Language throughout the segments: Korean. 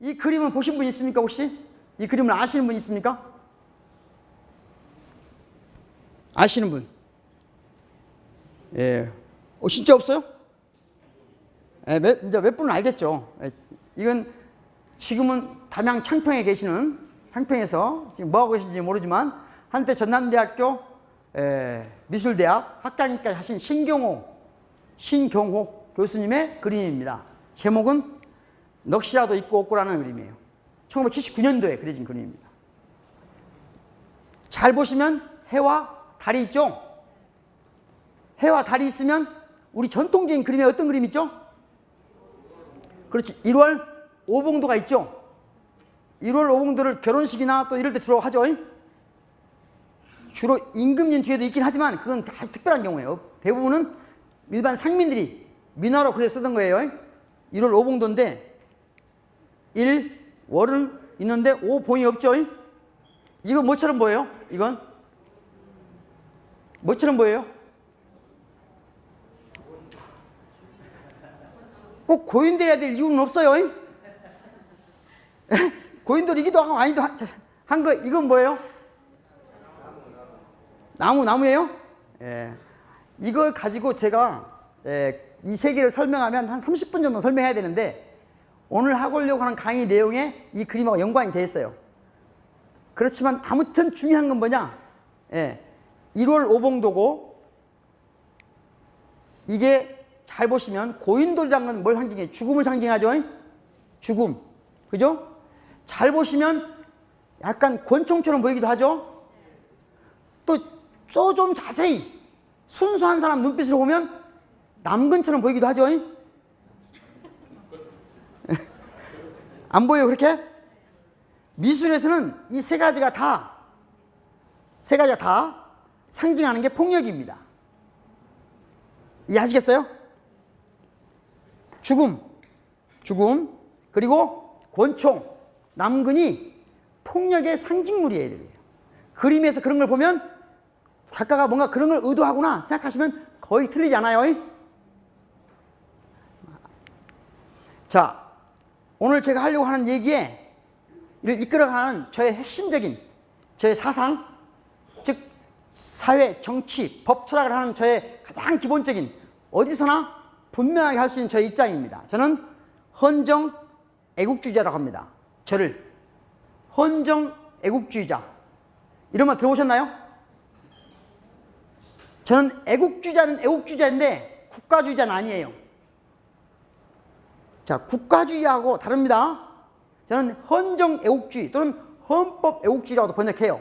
이 그림은 보신 분 있습니까 혹시? 이 그림을 아시는 분 있습니까? 아시는 분? 예. 어, 진짜 없어요? 예, 몇, 이제 몇 분은 알겠죠. 예, 이건 지금은 담양 창평에 계시는 창평에서 지금 뭐 하고 계신지 모르지만 한때 전남대학교 예, 미술대학 학장님까지 하신 신경호 신경호 교수님의 그림입니다. 제목은 넋이라도 있고 없고라는 그림이에요. 1979년도에 그려진 그림입니다. 잘 보시면 해와 달이 있죠? 해와 달이 있으면 우리 전통적인 그림에 어떤 그림 있죠? 그렇지. 1월 오봉도가 있죠? 1월 오봉도를 결혼식이나 또 이럴 때 주로 하죠. 주로 임금님 뒤에도 있긴 하지만 그건 다 특별한 경우예요. 대부분은 일반 상민들이 민화로 그려 쓰던 거예요. 1월 오봉도인데 1, 월은 있는데 5, 봉이 없죠. 이거 뭐처럼 보여요? 이건? 뭐처럼 보여요? 꼭 고인들해야 될 이유는 없어요. 고인돌이기도 하고 아니도 한 거 이건 뭐예요? 나무 나무예요? 예. 이걸 가지고 제가 예, 이 세계를 설명하면 한 30분 정도 설명해야 되는데 오늘 하고려고 하는 강의 내용에 이 그림하고 연관이 돼 있어요. 그렇지만 아무튼 중요한 건 뭐냐? 예. 1월 오봉도고 이게 잘 보시면 고인돌이란 건 뭘 상징해? 죽음을 상징하죠. 죽음. 그죠? 잘 보시면 약간 권총처럼 보이기도 하죠. 또 좀 자세히 순수한 사람 눈빛으로 보면 남근처럼 보이기도 하죠. 안 보여요, 그렇게? 미술에서는 이 세 가지가 다, 세 가지가 다 상징하는 게 폭력입니다. 이해하시겠어요? 죽음, 죽음, 그리고 권총, 남근이 폭력의 상징물이에요. 그림에서 그런 걸 보면 작가가 뭔가 그런 걸 의도하구나 생각하시면 거의 틀리지 않아요. 자, 오늘 제가 하려고 하는 얘기에 이를 이끌어가는 저의 핵심적인 저의 사상, 즉 사회, 정치, 법 철학을 하는 저의 가장 기본적인 어디서나 분명하게 할 수 있는 저의 입장입니다. 저는 헌정 애국주의자라고 합니다. 저를 헌정 애국주의자 이런 말 들어보셨나요? 저는 애국주의자는 애국주의자인데 국가주의자는 아니에요. 자, 국가주의하고 다릅니다. 저는 헌정 애국주의 또는 헌법 애국주의라고도 번역해요.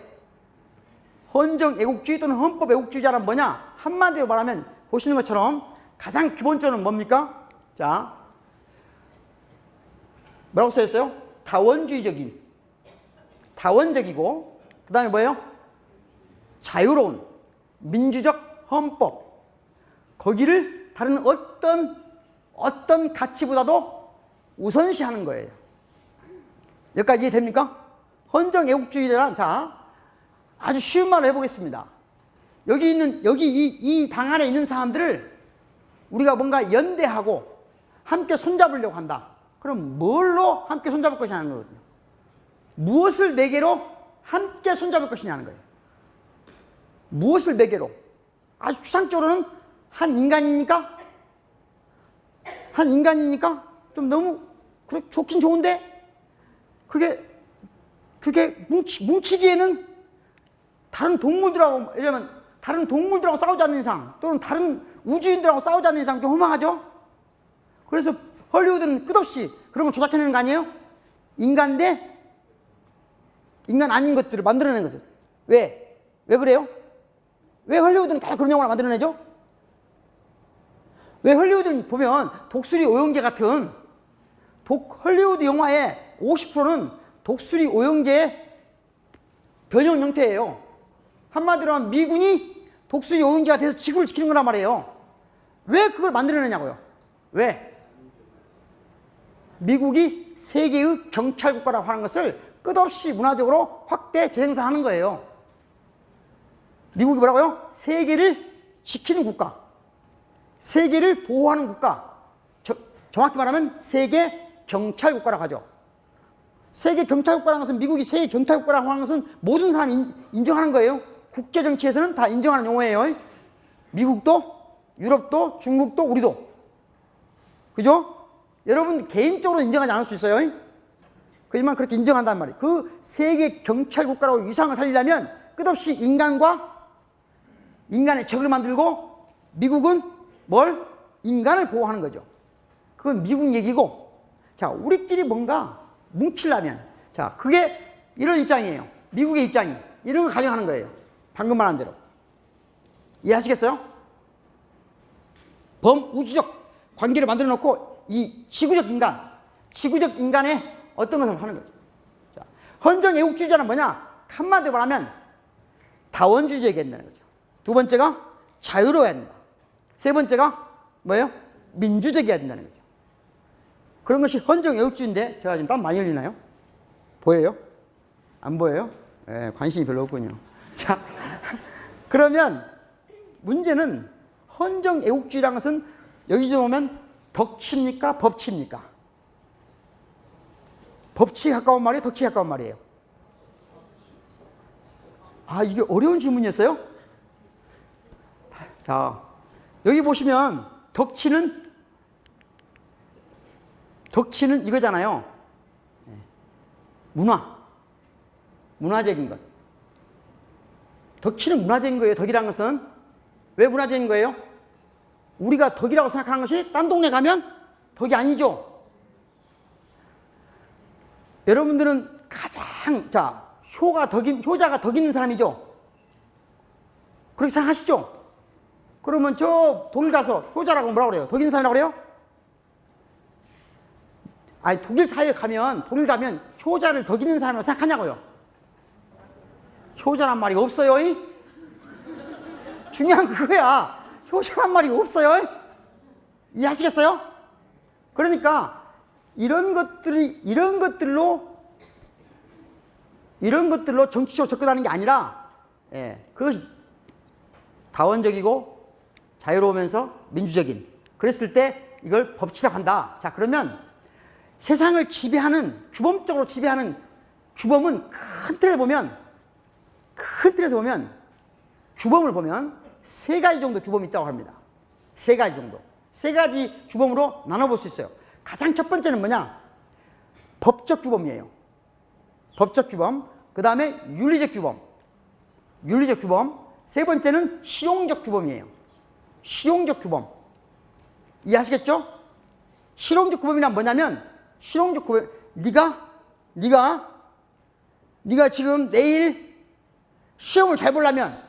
헌정 애국주의 또는 헌법 애국주의자란 뭐냐? 한마디로 말하면 보시는 것처럼 가장 기본적으로 뭡니까? 자, 뭐라고 써 있어요? 다원주의적인, 다원적이고, 그 다음에 뭐예요? 자유로운, 민주적 헌법. 거기를 다른 어떤, 어떤 가치보다도 우선시하는 거예요. 여기까지 이해됩니까? 헌정 애국주의란, 자, 아주 쉬운 말로 해보겠습니다. 여기 있는, 여기 이, 이 방 안에 있는 사람들을 우리가 뭔가 연대하고 함께 손잡으려고 한다. 그럼 뭘로 함께 손잡을 것이냐는 거거든요. 무엇을 매개로 함께 손잡을 것이냐는 거예요. 무엇을 매개로? 아주 추상적으로는 한 인간이니까? 한 인간이니까? 좀 너무 그래, 좋긴 좋은데? 그게, 그게 뭉치, 뭉치기에는 다른 동물들하고, 이러면 다른 동물들하고 싸우지 않는 이상, 또는 다른 우주인들하고 싸우지 않는 이상 좀 허망하죠? 그래서 헐리우드는 끝없이 그런 걸 조작해내는 거 아니에요? 인간 대 인간 아닌 것들을 만들어내는 거죠. 왜? 왜 그래요? 왜 헐리우드는 다 그런 영화를 만들어내죠? 왜 헐리우드는 보면 독수리 오영재 같은 독, 헐리우드 영화의 50%는 독수리 오영재의 변형 형태예요. 한마디로 하면 미군이 독수리 오영재가 돼서 지구를 지키는 거란 말이에요. 왜 그걸 만들어내냐고요? 왜? 미국이 세계의 경찰 국가라고 하는 것을 끝없이 문화적으로 확대 재생산하는 거예요. 미국이 뭐라고요? 세계를 지키는 국가, 세계를 보호하는 국가, 저, 정확히 말하면 세계 경찰 국가라고 하죠. 세계 경찰 국가라는 것은 미국이 세계 경찰 국가라고 하는 것은 모든 사람이 인- 인정하는 거예요. 국제 정치에서는 다 인정하는 용어예요. 미국도, 유럽도, 중국도, 우리도. 그죠? 여러분 개인적으로 인정하지 않을 수 있어요. 그지만 그렇게 인정한단 말이에요. 그 세계 경찰 국가라고 위상을 살리려면 끝없이 인간과 인간의 적을 만들고 미국은 뭘? 인간을 보호하는 거죠. 그건 미국 얘기고 자 우리끼리 뭔가 뭉치려면 자 그게 이런 입장이에요. 미국의 입장이 이런 걸 가정하는 거예요. 방금 말한 대로 이해하시겠어요? 범우주적 관계를 만들어 놓고 이 지구적 인간, 지구적 인간의 어떤 것을 하는 거죠. 자, 헌정 애국주의자는 뭐냐? 한마디로 말하면 다원주의자에게 된다는 거죠. 두 번째가 자유로워야 된다. 세 번째가 뭐예요? 민주적이어야 된다는 거죠. 그런 것이 헌정 애국주의인데 제가 지금 땀 많이 흘리나요? 보여요? 안 보여요? 예, 관심이 별로 없군요. 자, 그러면 문제는 헌정 애국주의라는 것은 여기서 보면 덕치입니까? 법치입니까? 법치에 가까운 말이에요? 덕치에 가까운 말이에요? 아, 이게 어려운 질문이었어요? 자, 여기 보시면 덕치는 덕치는 이거잖아요. 예. 문화. 문화적인 것. 덕치는 문화적인 거예요. 덕이라는 것은 왜 문화적인 거예요? 우리가 덕이라고 생각하는 것이 딴 동네 가면 덕이 아니죠. 여러분들은 가장 자 효가 덕인 효자가 덕 있는 사람이죠. 그렇게 생각하시죠? 그러면 저 독일 가서 효자라고 뭐라 그래요? 덕 있는 사람이라고 그래요? 아니 독일 사회에 가면 독일 가면 효자를 덕 있는 사람으로 생각하냐고요? 효자란 말이 없어요. 이? 중요한 그거야. 효자란 말이 없어요. 이해하시겠어요? 그러니까 이런 것들이 이런 것들로 이런 것들로 정치적으로 접근하는 게 아니라 예, 그것이 다원적이고 자유로우면서 민주적인 그랬을 때 이걸 법치라고 한다. 자 그러면 세상을 지배하는 규범적으로 지배하는 규범은 큰 틀에서 보면 큰 틀에서 보면 규범을 보면 세 가지 정도 규범이 있다고 합니다. 세 가지 정도. 세 가지 규범으로 나눠볼 수 있어요. 가장 첫 번째는 뭐냐? 법적 규범이에요. 법적 규범. 그 다음에 윤리적 규범. 윤리적 규범. 세 번째는 실용적 규범이에요. 실용적 규범. 이해하시겠죠? 실용적 규범이란 뭐냐면 실용적 규범. 네가 네가 네가 지금 내일 시험을 잘 보려면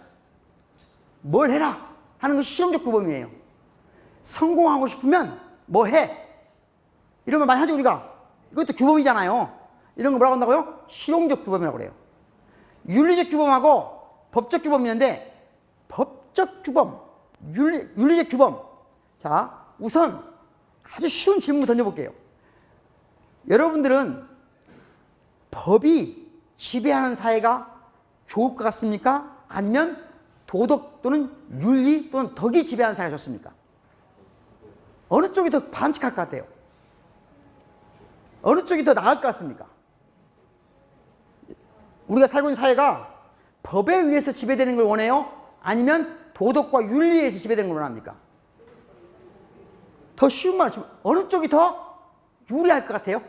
뭘 해라 하는 것이 실용적 규범이에요. 성공하고 싶으면 뭐 해? 이런 말 많이 하죠 우리가. 이것도 규범이잖아요. 이런 거 뭐라고 한다고요? 실용적 규범이라고 그래요. 윤리적 규범하고 법적 규범이 있는데 법적 규범, 윤리, 윤리적 규범. 자, 우선 아주 쉬운 질문 던져볼게요. 여러분들은 법이 지배하는 사회가 좋을 것 같습니까? 아니면 도덕 또는 윤리 또는 덕이 지배하는 사회가 좋습니까? 어느 쪽이 더 바람직할 것 같아요? 어느 쪽이 더 나을 것 같습니까? 우리가 살고 있는 사회가 법에 의해서 지배되는 걸 원해요? 아니면 도덕과 윤리에 의해서 지배되는 걸 원합니까? 더 쉬운 좀 어느 쪽이 더 유리할 것 같아요?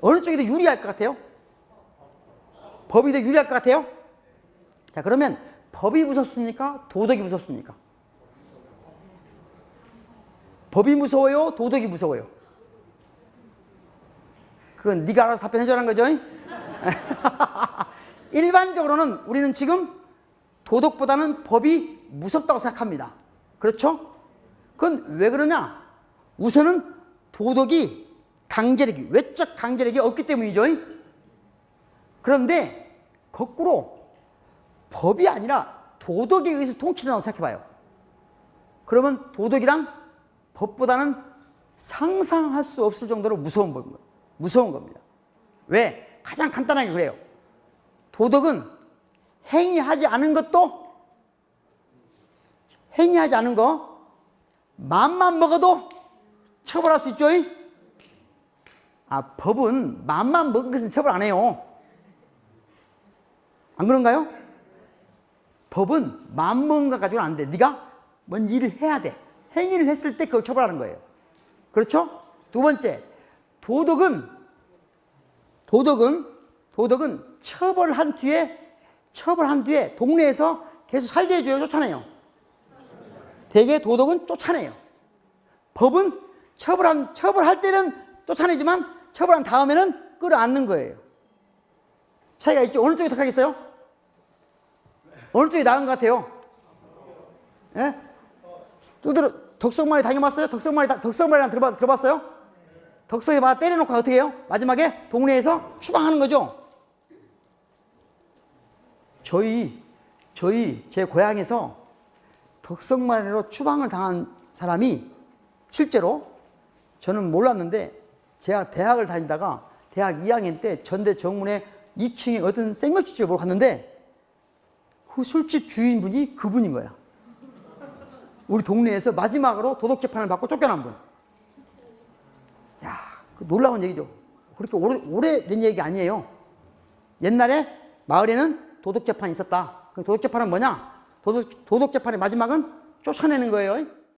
어느 쪽이 더 유리할 것 같아요? 법이 더 유리할 것 같아요? 자, 그러면 법이 무섭습니까? 도덕이 무섭습니까? 법이 무서워요? 도덕이 무서워요? 그건 네가 알아서 답변해 주라는 거죠. 일반적으로는 우리는 지금 도덕보다는 법이 무섭다고 생각합니다. 그렇죠? 그건 왜 그러냐? 우선은 도덕이 강제력이 외적 강제력이 없기 때문이죠. 그런데 거꾸로 법이 아니라 도덕에 의해서 통치된다고 생각해봐요. 그러면 도덕이랑 법보다는 상상할 수 없을 정도로 무서운 겁니다. 무서운 겁니다. 왜? 가장 간단하게 그래요. 도덕은 행위하지 않은 것도 행위하지 않은 거 마음만 먹어도 처벌할 수 있죠. 아, 법은 맘만 먹은 것은 처벌 안 해요. 안 그런가요? 법은 마음 먹은 것 가지고는 안 돼. 네가 뭔 일을 해야 돼. 행위를 했을 때 그걸 처벌하는 거예요. 그렇죠? 두 번째, 도덕은 도덕은 도덕은 처벌한 뒤에 처벌한 뒤에 동네에서 계속 살게 해줘요, 쫓아내요. 대개 도덕은 쫓아내요. 법은 처벌한 처벌할 때는 쫓아내지만 처벌한 다음에는 끌어안는 거예요. 차이가 있죠. 어느 쪽이 더 하겠어요? 어느 쪽이 나은 것 같아요? 예? 두드러 덕성말이 다녀봤어요? 덕성말이 다- 덕성말이랑 들어봤, 들어봤어요? 덕성에 막 때려놓고 어떻게 해요? 마지막에 동네에서 추방하는 거죠. 저희 저희 제 고향에서 덕성말로 추방을 당한 사람이 실제로 저는 몰랐는데 제가 대학을 다니다가 대학 2학년 때 전대 정문에 2층에 어떤 생맥주집에 보러 갔는데 그 술집 주인분이 그분인 거야. 우리 동네에서 마지막으로 도덕 재판을 받고 쫓겨난 분. 야, 그 놀라운 얘기죠. 그렇게 오래, 오래된 얘기 아니에요. 옛날에 마을에는 도덕 재판이 있었다. 그 도덕 재판은 뭐냐? 도덕, 도덕 재판의 마지막은 쫓아내는 거예요.